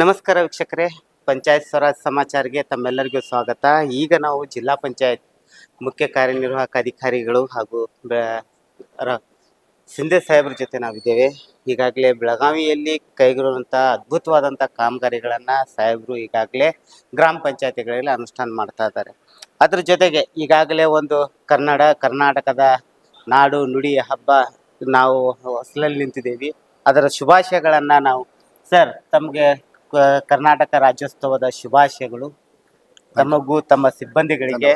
ನಮಸ್ಕಾರ ವೀಕ್ಷಕರೇ. ಪಂಚಾಯತ್ ಸ್ವರಾಜ್ ಸಮಾಚಾರಕ್ಕೆ ತಮ್ಮೆಲ್ಲರಿಗೂ ಸ್ವಾಗತ. ಈಗ ನಾವು ಜಿಲ್ಲಾ ಪಂಚಾಯತ್ ಮುಖ್ಯ ಕಾರ್ಯನಿರ್ವಾಹಕ ಅಧಿಕಾರಿಗಳು ಹಾಗೂ ಸಿಂಧೆ ಸಾಹೇಬ್ರ ಜೊತೆ ನಾವಿದ್ದೇವೆ. ಈಗಾಗಲೇ ಬೆಳಗಾವಿಯಲ್ಲಿ ಕೈಗೊಳ್ಳುವಂಥ ಅದ್ಭುತವಾದಂಥ ಕಾಮಗಾರಿಗಳನ್ನು ಸಾಹೇಬರು ಈಗಾಗಲೇ ಗ್ರಾಮ ಪಂಚಾಯತಿಗಳಲ್ಲಿ ಅನುಷ್ಠಾನ ಮಾಡ್ತಾ ಇದ್ದಾರೆ. ಅದ್ರ ಜೊತೆಗೆ ಈಗಾಗಲೇ ಒಂದು ಕನ್ನಡ, ಕರ್ನಾಟಕದ ನಾಡು ನುಡಿ ಹಬ್ಬ ನಾವು ಹೊಸಲಲ್ಲಿ ನಿಂತಿದ್ದೀವಿ. ಅದರ ಶುಭಾಶಯಗಳನ್ನು ನಾವು, ಸರ್, ತಮಗೆ ಕರ್ನಾಟಕ ರಾಜ್ಯೋತ್ಸವದ ಶುಭಾಶಯಗಳು. ತಮಗೂ ತಮ್ಮ ಸಿಬ್ಬಂದಿಗಳಿಗೆ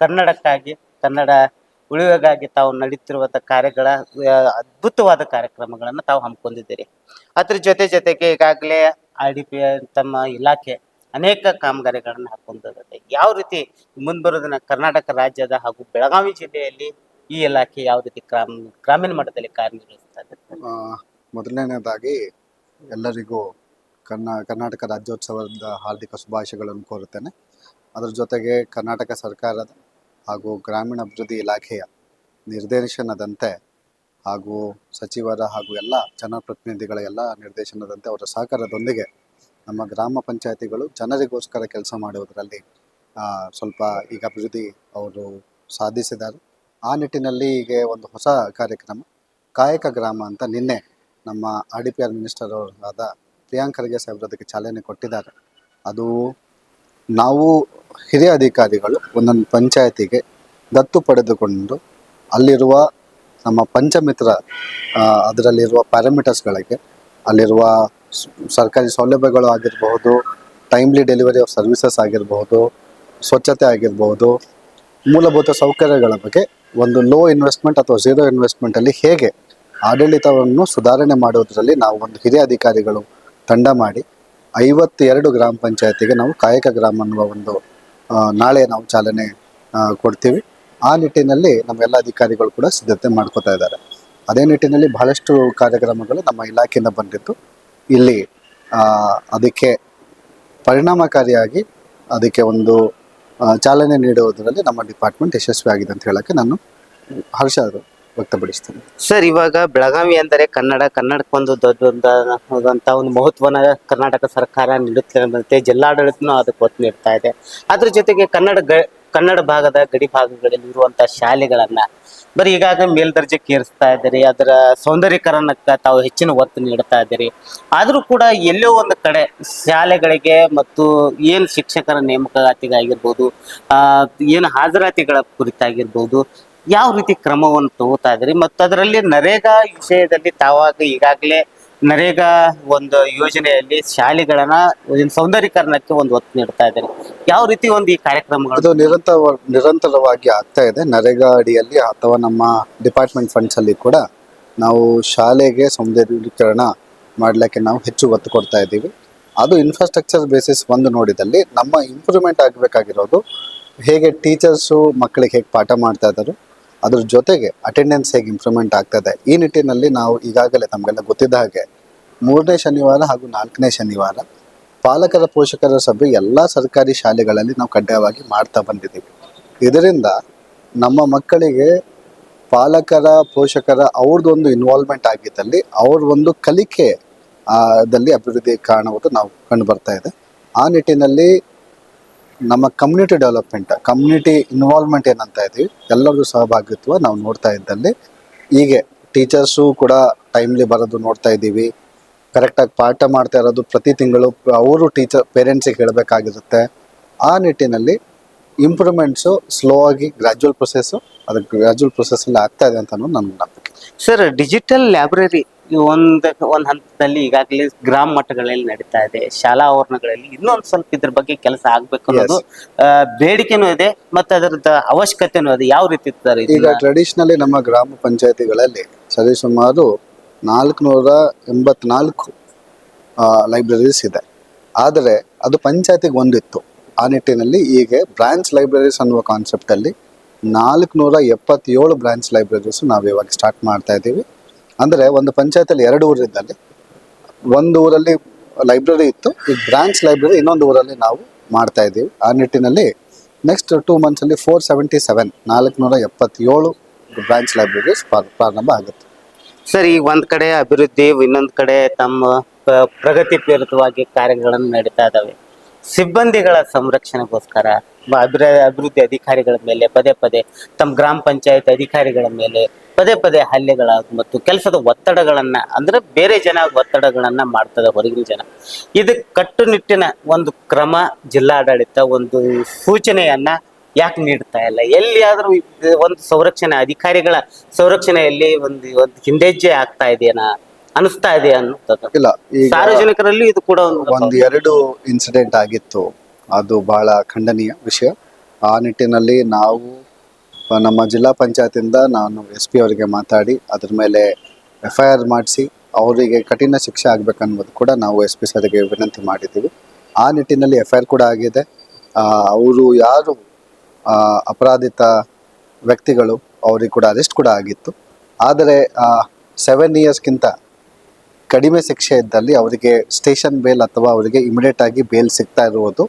ಕನ್ನಡಕ್ಕಾಗಿ ಕನ್ನಡ ಉಳಿವಿಗಾಗಿ ತಾವು ನಡೀತಿರುವಂಥ ಕಾರ್ಯಗಳ ಅದ್ಭುತವಾದ ಕಾರ್ಯಕ್ರಮಗಳನ್ನು ತಾವು ಹಮ್ಮಿಕೊಂಡಿದ್ದೀರಿ. ಅದ್ರ ಜೊತೆ ಜೊತೆಗೆ ಈಗಾಗಲೇ ಆರ್ ಡಿ ಪಿ ತಮ್ಮ ಇಲಾಖೆ ಅನೇಕ ಕಾಮಗಾರಿಗಳನ್ನು ಹಾಕೊಂಡಿರುತ್ತೆ ಯಾವ ರೀತಿ ಮುಂಬರೋದನ್ನ ಕರ್ನಾಟಕ ರಾಜ್ಯದ ಹಾಗೂ ಬೆಳಗಾವಿ ಜಿಲ್ಲೆಯಲ್ಲಿ ಈ ಇಲಾಖೆ ಯಾವ ರೀತಿ ಗ್ರಾಮ ಗ್ರಾಮೀಣ ಮಟ್ಟದಲ್ಲಿ ಕಾರ್ಯನಿರ್ವಹಿಸ್ತಾ ಇದೆ? ಆ, ಮೊದಲನೇದಾಗಿ ಎಲ್ಲರಿಗೂ ಕನ್ನ ಕರ್ನಾಟಕ ರಾಜ್ಯೋತ್ಸವದ ಹಾರ್ದಿಕ ಶುಭಾಶಯಗಳನ್ನು ಕೋರುತ್ತೇನೆ. ಅದರ ಜೊತೆಗೆ ಕರ್ನಾಟಕ ಸರ್ಕಾರದ ಹಾಗೂ ಗ್ರಾಮೀಣಾಭಿವೃದ್ಧಿ ಇಲಾಖೆಯ ನಿರ್ದೇಶನದಂತೆ ಹಾಗೂ ಸಚಿವರ ಹಾಗೂ ಎಲ್ಲ ಜನಪ್ರತಿನಿಧಿಗಳ ಎಲ್ಲ ನಿರ್ದೇಶನದಂತೆ ಅವರ ಸಹಕಾರದೊಂದಿಗೆ ನಮ್ಮ ಗ್ರಾಮ ಪಂಚಾಯತಿಗಳು ಜನರಿಗೋಸ್ಕರ ಕೆಲಸ ಮಾಡುವುದರಲ್ಲಿ ಸ್ವಲ್ಪ ಈಗ ಅಭಿವೃದ್ಧಿ ಅವರು ಸಾಧಿಸಿದ್ದಾರೆ. ಆ ನಿಟ್ಟಿನಲ್ಲಿ ಈಗ ಒಂದು ಹೊಸ ಕಾರ್ಯಕ್ರಮ, ಕಾಯಕ ಗ್ರಾಮ ಅಂತ ನಿನ್ನೆ ನಮ್ಮ R D P R minister ಅವರಾದ Priyank Kharge ಸಾಹೇಬ್ರು ಅದಕ್ಕೆ ಚಾಲನೆ ಕೊಟ್ಟಿದ್ದಾರೆ. ಅದು ನಾವು ಹಿರಿಯ ಅಧಿಕಾರಿಗಳು ಒಂದೊಂದು ಪಂಚಾಯತಿಗೆ ದತ್ತು ಪಡೆದುಕೊಂಡು ಅಲ್ಲಿರುವ ನಮ್ಮ ಪಂಚಮಿತ್ರ ಅದರಲ್ಲಿರುವ ಪ್ಯಾರಾಮೀಟರ್ಸ್ಗಳಿಗೆ ಅಲ್ಲಿರುವ ಸರ್ಕಾರಿ ಸೌಲಭ್ಯಗಳು ಆಗಿರಬಹುದು ಟೈಮ್ಲಿ ಡೆಲಿವರಿ ಆಫ್ ಸರ್ವಿಸಸ್ ಆಗಿರಬಹುದು, ಸ್ವಚ್ಛತೆ ಆಗಿರಬಹುದು, ಮೂಲಭೂತ ಸೌಕರ್ಯಗಳ ಬಗ್ಗೆ ಒಂದು ಲೋ ಇನ್ವೆಸ್ಟ್ಮೆಂಟ್ ಅಥವಾ ಝೀರೋ ಇನ್ವೆಸ್ಟ್ಮೆಂಟಲ್ಲಿ ಹೇಗೆ ಆಡಳಿತವನ್ನು ಸುಧಾರಣೆ ಮಾಡೋದರಲ್ಲಿ ನಾವು ಒಂದು ಹಿರಿಯ ಅಧಿಕಾರಿಗಳು ತಂಡ ಮಾಡಿ ಐವತ್ತೆರಡು ಗ್ರಾಮ ಪಂಚಾಯತಿಗೆ ನಾವು ಕಾಯಕ ಗ್ರಾಮ ಅನ್ನುವ ಒಂದು ನಾಳೆ ನಾವು ಚಾಲನೆ ಕೊಡ್ತೀವಿ. ಆ ನಿಟ್ಟಿನಲ್ಲಿ ನಮ್ಮೆಲ್ಲ ಅಧಿಕಾರಿಗಳು ಕೂಡ ಸಿದ್ಧತೆ ಮಾಡ್ಕೋತಾ ಇದ್ದಾರೆ. ಅದೇ ನಿಟ್ಟಿನಲ್ಲಿ ಬಹಳಷ್ಟು ಕಾರ್ಯಕ್ರಮಗಳು ನಮ್ಮ ಇಲಾಖೆಯಿಂದ ಬಂದಿದ್ದು. ಇಲ್ಲಿ ಅದಕ್ಕೆ ಪರಿಣಾಮಕಾರಿಯಾಗಿ ಅದಕ್ಕೆ ಒಂದು ಚಾಲನೆ ನೀಡುವುದರಲ್ಲಿ ನಮ್ಮ ಡಿಪಾರ್ಟ್ಮೆಂಟ್ ಯಶಸ್ವಿಯಾಗಿದೆ ಅಂತ ಹೇಳೋಕ್ಕೆ ನಾನು ಹರ್ಷ ವ್ಯಕ್ತಪಡಿಸ್ತೇನೆ. ಸರ್, ಇವಾಗ ಬೆಳಗಾವಿ ಅಂದರೆ ಕನ್ನಡ ಕನ್ನಡಕ್ಕೊಂದು ದೊಡ್ಡದಂತ ಒಂದು ಮಹತ್ವನ ಕರ್ನಾಟಕ ಸರ್ಕಾರ ನೀಡುತ್ತೆ ಜಿಲ್ಲಾಡಳಿತನೂ ಅದಕ್ಕೆ ಒತ್ತು ನೀಡ್ತಾ ಇದೆ. ಅದ್ರ ಜೊತೆಗೆ ಕನ್ನಡ ಕನ್ನಡ ಭಾಗದ ಗಡಿ ಭಾಗಗಳಲ್ಲಿ ಇರುವಂತಹ ಶಾಲೆಗಳನ್ನ ಬರೀ ಈಗಾಗ ಮೇಲ್ದರ್ಜೆಗೆ ಏರಿಸ್ತಾ ಇದ್ದೀರಿ, ಅದರ ಸೌಂದರ್ಯೀಕರಣಕ್ಕೆ ತಾವು ಹೆಚ್ಚಿನ ಒತ್ತು ನೀಡ್ತಾ ಇದ್ದೀರಿ. ಆದರೂ ಕೂಡ ಎಲ್ಲೋ ಒಂದು ಕಡೆ ಶಾಲೆಗಳಿಗೆ ಮತ್ತು ಏನು ಶಿಕ್ಷಕರ ನೇಮಕಾತಿಗಾಗಿರ್ಬೋದು ಏನು ಹಾಜರಾತಿಗಳ ಕುರಿತಾಗಿರ್ಬೋದು ಯಾವ ರೀತಿ ಕ್ರಮವನ್ನು ತಗೋತಾ ಇದ್ರಿ ಮತ್ತು ಅದರಲ್ಲಿ ನರೇಗಾ ವಿಷಯದಲ್ಲಿ ತಾವಾಗ ಈಗಾಗಲೇ ನರೇಗಾ ಒಂದು ಯೋಜನೆಯಲ್ಲಿ ಶಾಲೆಗಳನ್ನ, ಒಂದು ಸೌಂದರ್ಯೀಕರಣಕ್ಕೆ ಒಂದು ಒತ್ತು ನೀಡ್ತಾ ಇದ್ದಾರೆ. ಯಾವ ರೀತಿ ಒಂದು ಈ ಕಾರ್ಯಕ್ರಮಗಳು ನಿರಂತರ, ನಿರಂತರವಾಗಿ ಆಗ್ತಾ ಇದೆ. ನರೇಗಾ ಅಡಿಯಲ್ಲಿ ಅಥವಾ ನಮ್ಮ ಡಿಪಾರ್ಟ್ಮೆಂಟ್ ಫಂಡ್ಸ್ ಅಲ್ಲಿ ಕೂಡ ನಾವು ಶಾಲೆಗೆ ಸೌಂದರ್ಯೀಕರಣ ಮಾಡಲಿಕ್ಕೆ ನಾವು ಹೆಚ್ಚು ಒತ್ತು ಕೊಡ್ತಾ ಇದ್ದೀವಿ. ಅದು ಇನ್ಫ್ರಾಸ್ಟ್ರಕ್ಚರ್ ಬೇಸಿಸ್ ಒಂದು ನೋಡಿದಲ್ಲಿ ನಮ್ಮ ಇಂಪ್ರೂವ್ಮೆಂಟ್ ಆಗಬೇಕಾಗಿರೋದು ಹೇಗೆ ಟೀಚರ್ಸು ಮಕ್ಕಳಿಗೆ ಹೇಗೆ ಪಾಠ ಮಾಡ್ತಾ ಇದ್ದಾರೆ ಅದ್ರ ಜೊತೆಗೆ ಅಟೆಂಡೆನ್ಸ್ ಹೇಗೆ ಇಂಪ್ರೂವ್ಮೆಂಟ್ ಆಗ್ತದೆ, ಈ ನಿಟ್ಟಿನಲ್ಲಿ ನಾವು ಈಗಾಗಲೇ ತಮಗೆಲ್ಲ ಗೊತ್ತಿದ್ದ ಹಾಗೆ ಮೂರನೇ ಶನಿವಾರ ಹಾಗೂ ನಾಲ್ಕನೇ ಶನಿವಾರ ಪಾಲಕರ ಪೋಷಕರ ಸಭೆ ಎಲ್ಲ ಸರ್ಕಾರಿ ಶಾಲೆಗಳಲ್ಲಿ ನಾವು ಕಡ್ಡಾಯವಾಗಿ ಮಾಡ್ತಾ ಬಂದಿದ್ದೀವಿ. ಇದರಿಂದ ನಮ್ಮ ಮಕ್ಕಳಿಗೆ ಪಾಲಕರ, ಪೋಷಕರ ಅವ್ರದ್ದೊಂದು ಇನ್ವಾಲ್ವ್ಮೆಂಟ್ ಆಗಿದ್ದಲ್ಲಿ ಅವ್ರ ಒಂದು ಕಲಿಕೆ ದಲ್ಲಿ ಅಭಿವೃದ್ಧಿ ಕಾಣುವುದು ನಾವು ಕಂಡು ಬರ್ತಾ ಇದೆ. ಆ ನಿಟ್ಟಿನಲ್ಲಿ ನಮ್ಮ ಕಮ್ಯುನಿಟಿ ಡೆವಲಪ್ಮೆಂಟ್ ಕಮ್ಯುನಿಟಿ ಇನ್ವಾಲ್ವ್ಮೆಂಟ್ ಏನಂತ ಇದ್ದೀವಿ ಎಲ್ಲರದ್ದು ಸಹಭಾಗಿತ್ವ ನಾವು ನೋಡ್ತಾ ಇದ್ದಲ್ಲಿ. ಹೀಗೆ ಟೀಚರ್ಸು ಕೂಡ ಟೈಮ್ಲಿ ಬರೋದು ನೋಡ್ತಾ ಇದ್ದೀವಿ. ಕರೆಕ್ಟಾಗಿ ಪಾಠ ಮಾಡ್ತಾ ಇರೋದು ಪ್ರತಿ ತಿಂಗಳು ಅವರು ಟೀಚರ್ ಪೇರೆಂಟ್ಸಿಗೆ ಹೇಳಬೇಕಾಗಿರುತ್ತೆ. ಆ ನಿಟ್ಟಿನಲ್ಲಿ ಇಂಪ್ರೂವ್ಮೆಂಟ್ಸು ಸ್ಲೋ ಆಗಿ ಗ್ರ್ಯಾಜುವಲ್ ಪ್ರೊಸೆಸ್ಸು ಅದು ಗ್ರ್ಯಾಜುವಲ್ ಪ್ರೊಸೆಸ್ಸಲ್ಲಿ ಆಗ್ತಾ ಇದೆ ಅಂತ ನನ್ನ ನಂಬಿಕೆ. ಸರ್ ಡಿಜಿಟಲ್ ಲೈಬ್ರರಿ ಒಂದ್ ಒಂದ್ ಹಂತದಲ್ಲಿ ಈಗಾಗಲೇ ಗ್ರಾಮ ಮಟ್ಟಗಳಲ್ಲಿ ನಡೀತಾ ಇದೆ. ಶಾಲಾ ಆವರಣಗಳಲ್ಲಿ ಇನ್ನೊಂದ್ ಸ್ವಲ್ಪ ಇದ್ರ ಬಗ್ಗೆ ಕೆಲಸ ಆಗ್ಬೇಕು ಅನ್ನೋದು ಬೇಡಿಕೆನೂ ಇದೆ ಮತ್ತೆ ಅದರದ ಅವಶ್ಯಕತೆನೂ ಇದೆ. ಯಾವ ರೀತಿ ಇರ್ತಾರೆ ಈಗ ಟ್ರೆಡಿಷನಲಿ ನಮ್ಮ ಗ್ರಾಮ ಪಂಚಾಯತಿಗಳಲ್ಲಿ ಸರಿಸುಮಾರು ನಾಲ್ಕುನೂರ ಎಂಬತ್ನಾಲ್ಕು ಲೈಬ್ರರೀಸ್ ಇದೆ. ಆದರೆ ಅದು ಪಂಚಾಯತಿಗೆ ಒಂದಿತ್ತು. ಆ ನಿಟ್ಟಿನಲ್ಲಿ ಈಗ ಬ್ರಾಂಚ್ ಲೈಬ್ರರೀಸ್ ಅನ್ನುವ ಕಾನ್ಸೆಪ್ಟಲ್ಲಿ ನಾಲ್ಕುನೂರ ಎಪ್ಪತ್ತೇಳು ಬ್ರಾಂಚ್ ಲೈಬ್ರರೀಸ್ ನಾವು ಇವಾಗ ಸ್ಟಾರ್ಟ್ ಮಾಡ್ತಾ ಇದ್ದೀವಿ. ಅಂದರೆ ಒಂದು ಪಂಚಾಯತಲ್ಲಿ ಎರಡು ಊರಿದ್ದಲ್ಲಿ ಒಂದು ಊರಲ್ಲಿ ಲೈಬ್ರರಿ ಇತ್ತು, ಈ ಬ್ರಾಂಚ್ ಲೈಬ್ರರಿ ಇನ್ನೊಂದು ಊರಲ್ಲಿ ನಾವು ಮಾಡ್ತಾ ಇದ್ದೀವಿ. ಆ ನಿಟ್ಟಿನಲ್ಲಿ ನೆಕ್ಸ್ಟ್ ಟೂ ಮಂತ್ಸಲ್ಲಿ ಫೋರ್ ಸೆವೆಂಟಿ ಸೆವೆನ್ ನಾಲ್ಕುನೂರ ಎಪ್ಪತ್ತೇಳು ಬ್ರಾಂಚ್ ಲೈಬ್ರರೀಸ್ ಪ್ರಾರಂಭ ಆಗುತ್ತೆ. ಸರ್, ಈಗ ಒಂದು ಕಡೆ ಅಭಿವೃದ್ಧಿ, ಇನ್ನೊಂದು ಕಡೆ ತಮ್ಮ ಪ- ಪ್ರಗತಿ ಪ್ರೇರಿತವಾಗಿ ಕಾರ್ಯಗಳನ್ನು ನಡೀತಾ ಇದ್ದಾವೆ ಸಿಬ್ಬಂದಿಗಳ ಸಂರಕ್ಷಣೆಗೋಸ್ಕರ ಅಭಿವೃದ್ಧಿ ಅಧಿಕಾರಿಗಳ ಮೇಲೆ, ಪದೇ ಪದೇ ತಮ್ಮ ಗ್ರಾಮ ಪಂಚಾಯತ್ ಅಧಿಕಾರಿಗಳ ಮೇಲೆ ಪದೇ ಪದೇ ಹಲ್ಲೆಗಳ ಮತ್ತು ಕೆಲಸದ ಒತ್ತಡಗಳನ್ನ ಅಂದ್ರೆ ಬೇರೆ ಜನ ಒತ್ತಡಗಳನ್ನ ಮಾಡ್ತದೆ ಹೊರಗಿನ ಜನ. ಇದು ಕಟ್ಟುನಿಟ್ಟಿನ ಒಂದು ಕ್ರಮ ಜಿಲ್ಲಾಡಳಿತ ಒಂದು ಸೂಚನೆಯನ್ನ ಯಾಕೆ ನೀಡ್ತಾ ಇಲ್ಲ? ಎಲ್ಲಿಯಾದ್ರೂ ಒಂದು ಸಂರಕ್ಷಣೆ ಅಧಿಕಾರಿಗಳ ಸಂರಕ್ಷಣೆಯಲ್ಲಿ ಒಂದು ಒಂದು ಹಿಂದೆಜ್ಜೆ ಆಗ್ತಾ ಇದೆಯಾ ಅನಿಸ್ತಾ ಇದೆ ಅನ್ನೋದು ಇಲ್ಲ ಸಾರ್ವಜನಿಕರಲ್ಲಿ ಇದು ಕೂಡ ಒಂದು ಒಂದು ಎರಡು ಇನ್ಸಿಡೆಂಟ್ ಆಗಿತ್ತು. ಅದು ಬಹಳ ಖಂಡನೀಯ ವಿಷಯ. ಆ ನಿಟ್ಟಿನಲ್ಲಿ ನಾವು ನಮ್ಮ ಜಿಲ್ಲಾ ಪಂಚಾಯತಿಂದ ನಾನು ಎಸ್ ಪಿ ಅವರಿಗೆ ಮಾತಾಡಿ ಅದ್ರ ಮೇಲೆ ಎಫ್ ಐ ಆರ್ ಮಾಡಿಸಿ ಅವರಿಗೆ ಕಠಿಣ ಶಿಕ್ಷೆ ಆಗಬೇಕನ್ನೋದು ಕೂಡ ನಾವು ಎಸ್ ಪಿ ಸರ್ಗೆ ವಿನಂತಿ ಮಾಡಿದ್ದೀವಿ. ಆ ನಿಟ್ಟಿನಲ್ಲಿ ಎಫ್ ಐ ಆರ್ ಕೂಡ ಆಗಿದೆ. ಅವರು ಯಾರು ಅಪರಾಧಿತ ವ್ಯಕ್ತಿಗಳು ಅವರಿಗೆ ಕೂಡ ಅರೆಸ್ಟ್ ಕೂಡ ಆಗಿತ್ತು. ಆದರೆ ಸೆವೆನ್ ಇಯರ್ಸ್ಗಿಂತ ಕಡಿಮೆ ಶಿಕ್ಷೆ ಇದ್ದಲ್ಲಿ ಅವರಿಗೆ ಸ್ಟೇಷನ್ ಬೇಲ್ ಅಥವಾ ಅವರಿಗೆ ಇಮಿಡಿಯೇಟ್ ಆಗಿ ಬೇಲ್ ಸಿಗ್ತಾ ಇರುವುದು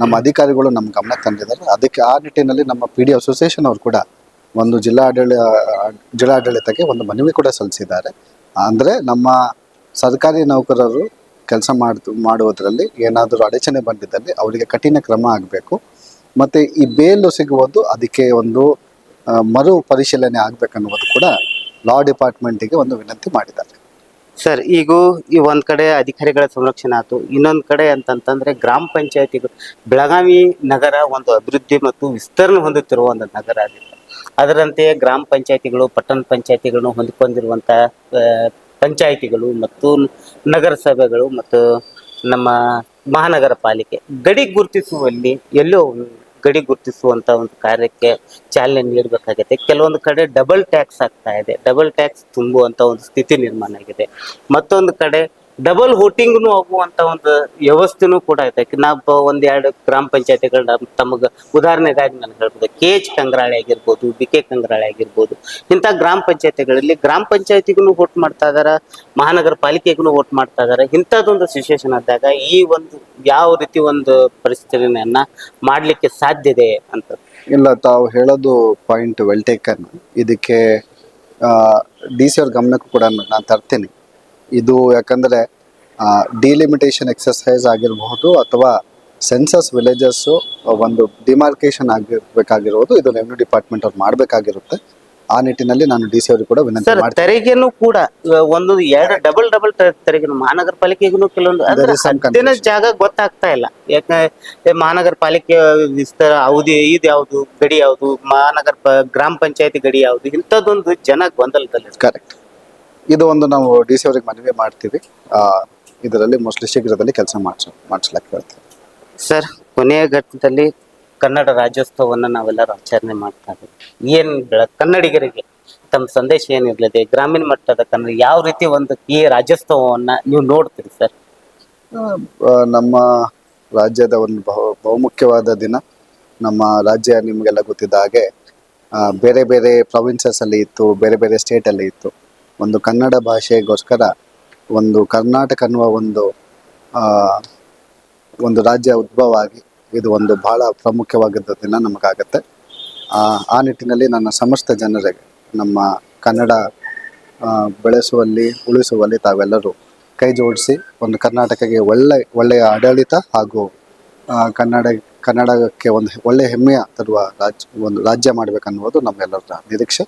ನಮ್ಮ ಅಧಿಕಾರಿಗಳು ನಮ್ಮ ಗಮನ ತಂದಿದ್ದಾರೆ. ಅದಕ್ಕೆ ಆ ನಿಟ್ಟಿನಲ್ಲಿ ನಮ್ಮ ಪಿ ಡಿ ಅಸೋಸಿಯೇಷನ್ ಅವರು ಕೂಡ ಒಂದು ಜಿಲ್ಲಾಡಳಿ ಜಿಲ್ಲಾಡಳಿತಕ್ಕೆ ಒಂದು ಮನವಿ ಕೂಡ ಸಲ್ಲಿಸಿದ್ದಾರೆ. ಅಂದರೆ ನಮ್ಮ ಸರ್ಕಾರಿ ನೌಕರರು ಕೆಲಸ ಮಾಡ್ತು ಮಾಡುವುದರಲ್ಲಿ ಏನಾದರೂ ಅಡಚಣೆ ಬಂದಿದ್ದಲ್ಲಿ ಅವರಿಗೆ ಕಠಿಣ ಕ್ರಮ ಆಗಬೇಕು. ಮತ್ತು ಈ ಬೇಲು ಸಿಗುವುದು ಅದಕ್ಕೆ ಒಂದು ಮರು ಪರಿಶೀಲನೆ ಆಗಬೇಕನ್ನುವುದು ಕೂಡ ಲಾ ಡಿಪಾರ್ಟ್ಮೆಂಟಿಗೆ ಒಂದು ವಿನಂತಿ ಮಾಡಿದ್ದಾರೆ. ಸರ್, ಈಗ ಈ ಒಂದ್ ಕಡೆ ಅಧಿಕಾರಿಗಳ ಸಂರಕ್ಷಣೆ ಆಯ್ತು ಇನ್ನೊಂದ್ ಕಡೆ ಅಂತಂತಂದ್ರೆ ಗ್ರಾಮ ಪಂಚಾಯತಿಗಳು, ಬೆಳಗಾವಿ ನಗರ ಒಂದು ಅಭಿವೃದ್ಧಿ ಮತ್ತು ವಿಸ್ತರಣೆ ಹೊಂದುತ್ತಿರುವ ಒಂದು ನಗರ ಆಗಿದೆ ಅದರಂತೆಯೇ ಗ್ರಾಮ ಪಂಚಾಯತಿಗಳು, ಪಟ್ಟಣ ಪಂಚಾಯತಿಗಳನ್ನು ಹೊಂದಿಕೊಂಡಿರುವಂಥ ಪಂಚಾಯಿತಿಗಳು ಮತ್ತು ನಗರಸಭೆಗಳು ಮತ್ತು ನಮ್ಮ ಮಹಾನಗರ ಪಾಲಿಕೆ ಗಡಿ ಗುರುತಿಸುವಲ್ಲಿ ಎಲ್ಲೋ ಗಡಿ ಗುರುತಿಸುವಂತ ಒಂದು ಕಾರ್ಯಕ್ಕೆ ಚಾಲನೆ ನೀಡಬೇಕಾಗುತ್ತೆ. ಕೆಲವೊಂದು ಕಡೆ ಡಬಲ್ ಟ್ಯಾಕ್ಸ್ ಆಗ್ತಾ ಇದೆ. ಡಬಲ್ ಟ್ಯಾಕ್ಸ್ ತುಂಬುವಂತ ಒಂದು ಸ್ಥಿತಿ ನಿರ್ಮಾಣ ಆಗಿದೆ. ಮತ್ತೊಂದು ಕಡೆ ಡಬಲ್ ವೋಟಿಂಗ್ನು ಆಗುವಂತ ಒಂದು ವ್ಯವಸ್ಥೆನೂ ಕೂಡ ಐತೆ. ನಾವು ಒಂದ್ ಎರಡು ಗ್ರಾಮ ಪಂಚಾಯತಿಗಳ ತಮಗ ಉದಾಹರಣೆಗಾಗಿ ನಾನು ಹೇಳ್ಬೋದು. ಕೆ ಎಚ್ ಕಂಗ್ರಾಳಿ ಆಗಿರ್ಬೋದು, ಬಿ ಕೆ ಕಂಗ್ರಾಳಿ ಆಗಿರ್ಬೋದು, ಇಂಥ ಗ್ರಾಮ ಪಂಚಾಯತಿಗಳಲ್ಲಿ ಗ್ರಾಮ ಪಂಚಾಯತಿಗೂ ವೋಟ್ ಮಾಡ್ತಾ ಇದಾರೆ, ಮಹಾನಗರ ಪಾಲಿಕೆಗೂ ವೋಟ್ ಮಾಡ್ತಾ ಇದಾರೆ. ಇಂಥದ್ದೊಂದು ಸಿಚುವೇಶನ್ ಆದಾಗ ಈ ಒಂದು ಯಾವ ರೀತಿ ಒಂದು ಪರಿಸ್ಥಿತಿಯನ್ನ ಮಾಡ್ಲಿಕ್ಕೆ ಇದೆ ಅಂತ. ಇಲ್ಲ, ತಾವು ಹೇಳೋದು ಪಾಯಿಂಟ್ ವೆಲ್ ಟೇಕನ್ ಇದಕ್ಕೆ ಡಿ ಸಿ ಅವ್ರ ಗಮನಕ್ಕೂ ಕೂಡ ನಾನು ತರ್ತೀನಿ. ಇದು ಯಾಕಂದರೆ ಡಿಲಿಮಿಟೇಷನ್ ಎಕ್ಸಸೈಸ್ ಆಗಿರಬಹುದು ಅಥವಾ ಸೆನ್ಸಸ್ ವಿಲೇಜಸ್ಸು ಒಂದು ಡಿಮಾರ್ಕೇಶನ್ ಆಗಿರ್ಬೇಕಾಗಿರೋದು ಇದು ರೆವೆನ್ಯೂ ಡಿಪಾರ್ಟ್ಮೆಂಟ್ ಅವ್ರು ಮಾಡಬೇಕಾಗಿರುತ್ತೆ. ಆ ನಿಟ್ಟಿನಲ್ಲಿ ನಾನು ಡಿ ಸಿ ಅವ್ರಿಗೆ ಕೂಡ ವಿನಂತಿ ಸರ್ ಮಾಡ್ತೀನಿ. ತೆರಿಗೆನೂ ಕೂಡ ಒಂದು ಎರಡು ಡಬಲ್ ಡಬಲ್ ತೆರಿಗೆ ಮಹಾನಗರ ಪಾಲಿಕೆಗೂ ಕೆಲವೊಂದು ಹತ್ತಿನ There is some ಹದ್ದಿನ ಜಾಗ ಗೊತ್ತಾಗ್ತಾ ಇಲ್ಲ. ಯಾಕಂದ್ರೆ ಮಹಾನಗರ ಪಾಲಿಕೆ ವಿಸ್ತಾರ ಅವಧಿ ಇದು ಯಾವುದು ಗಡಿ ಯಾವುದು ಮಹಾನಗರ ಪ- ಗ್ರಾಮ ಪಂಚಾಯತಿ ಗಡಿ ಯಾವುದು ಇಂಥದ್ದೊಂದು ಜನ ಗೊಂದಲದಲ್ಲಿ ಕರೆಕ್ಟ್ ಇದು ಒಂದು ನಾವು ಡಿ ಸಿ ಅವ್ರಿಗೆ ಮನವಿ ಮಾಡ್ತೀವಿ. ಇದರಲ್ಲಿ ಮೋಸ್ಟ್ಲಿ ಶೀಘ್ರದಲ್ಲಿ ಕೆಲಸ ಮಾಡಿಸೋ ಮಾಡಿಸ್ಲಿಕ್ಕೆ ಹೇಳ್ತೀವಿ. ಸರ್ ಕೊನೆಯ ಘಟ್ಟದಲ್ಲಿ ಕನ್ನಡ ರಾಜ್ಯೋತ್ಸವವನ್ನು ನಾವೆಲ್ಲರೂ ಆಚರಣೆ ಮಾಡ್ತಾ ಇದ್ದೀವಿ. ಏನು ಬೆಳ- ಕನ್ನಡಿಗರಿಗೆ ತಮ್ಮ ಸಂದೇಶ ಏನಿರ್ಲಿದೆ? ಗ್ರಾಮೀಣ ಮಟ್ಟದ ಕನ್ನಡ ಯಾವ ರೀತಿ ಒಂದು ಈ ರಾಜ್ಯೋತ್ಸವವನ್ನು ನೀವು ನೋಡ್ತೀರಿ ಸರ್? ನಮ್ಮ ರಾಜ್ಯದ ಒಂದು ಬಹು ಬಹುಮುಖ್ಯವಾದ ದಿನ ನಮ್ಮ ರಾಜ್ಯ ನಿಮಗೆಲ್ಲ ಗೊತ್ತಿದ್ದ ಹಾಗೆ ಬೇರೆ ಬೇರೆ ಪ್ರಾವಿನ್ಸಸ್ ಅಲ್ಲಿ ಇತ್ತು ಬೇರೆ ಬೇರೆ ಸ್ಟೇಟ್ ಅಲ್ಲಿ ಇತ್ತು. ಒಂದು ಕನ್ನಡ ಭಾಷೆಗೋಸ್ಕರ ಒಂದು ಕರ್ನಾಟಕ ಅನ್ನುವ ಒಂದು ಒಂದು ರಾಜ್ಯ ಉದ್ಭವ ಆಗಿ ಇದು ಒಂದು ಬಹಳ ಪ್ರಾಮುಖ್ಯವಾಗಿದ್ದ ದಿನ ನಮಗಾಗತ್ತೆ. ಆ ನಿಟ್ಟಿನಲ್ಲಿ ನನ್ನ ಸಮಸ್ತ ಜನರಿಗೆ ನಮ್ಮ ಕನ್ನಡ ಬೆಳೆಸುವಲ್ಲಿ, ಉಳಿಸುವಲ್ಲಿ ತಾವೆಲ್ಲರೂ ಕೈ ಜೋಡಿಸಿ ಒಂದು ಕರ್ನಾಟಕಕ್ಕೆ ಒಳ್ಳೆ, ಒಳ್ಳೆಯ ಆಡಳಿತ ಹಾಗೂ ಕನ್ನಡ, ಕನ್ನಡಕ್ಕೆ ಒಂದು ಒಳ್ಳೆ ಹೆಮ್ಮೆಯ ತರುವ ರಾಜ್ಯ ಒಂದು ರಾಜ್ಯ ಮಾಡಬೇಕನ್ನುವುದು ನಮ್ಮೆಲ್ಲರ ನಿರೀಕ್ಷೆ.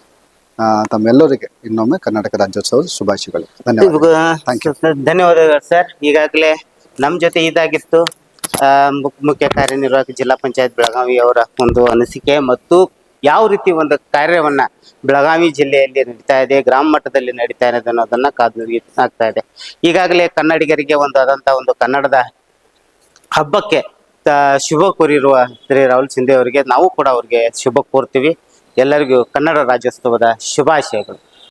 ತಮ್ಮೆಲ್ಲರಿಗೆ ಇನ್ನೊಮ್ಮೆ ಕರ್ನಾಟಕ ರಾಜ್ಯೋತ್ಸವದ ಶುಭಾಶಯಗಳು. ಧನ್ಯವಾದ ಧನ್ಯವಾದಗಳು ಸರ್. ಈಗಾಗಲೇ ನಮ್ಮ ಜೊತೆ ಇದಾಗಿತ್ತು ಮುಖ್ಯ ಕಾರ್ಯನಿರ್ವಾಹಕ ಜಿಲ್ಲಾ ಪಂಚಾಯತ್ ಬೆಳಗಾವಿ ಅವರ ಒಂದು ಅನಿಸಿಕೆ ಮತ್ತು ಯಾವ ರೀತಿ ಒಂದು ಕಾರ್ಯವನ್ನ ಬೆಳಗಾವಿ ಜಿಲ್ಲೆಯಲ್ಲಿ ನಡೀತಾ ಇದೆ ಗ್ರಾಮ ಮಟ್ಟದಲ್ಲಿ ನಡೀತಾ ಇದೆ ಅನ್ನೋದನ್ನ ಕಾದು ಆಗ್ತಾ ಇದೆ. ಈಗಾಗಲೇ ಕನ್ನಡಿಗರಿಗೆ ಒಂದು ಆದಂತ ಒಂದು ಕನ್ನಡದ ಹಬ್ಬಕ್ಕೆ ಶುಭ ಕೋರಿರುವ ಶ್ರೀ ರಾಹುಲ್ ಸಿಂಧೆ ಅವರಿಗೆ ನಾವು ಕೂಡ ಅವ್ರಿಗೆ ಶುಭ ಕೋರ್ತೀವಿ. ಎಲ್ಲರಿಗೂ ಕನ್ನಡ ರಾಜ್ಯೋತ್ಸವದ ಶುಭಾಶಯಗಳು.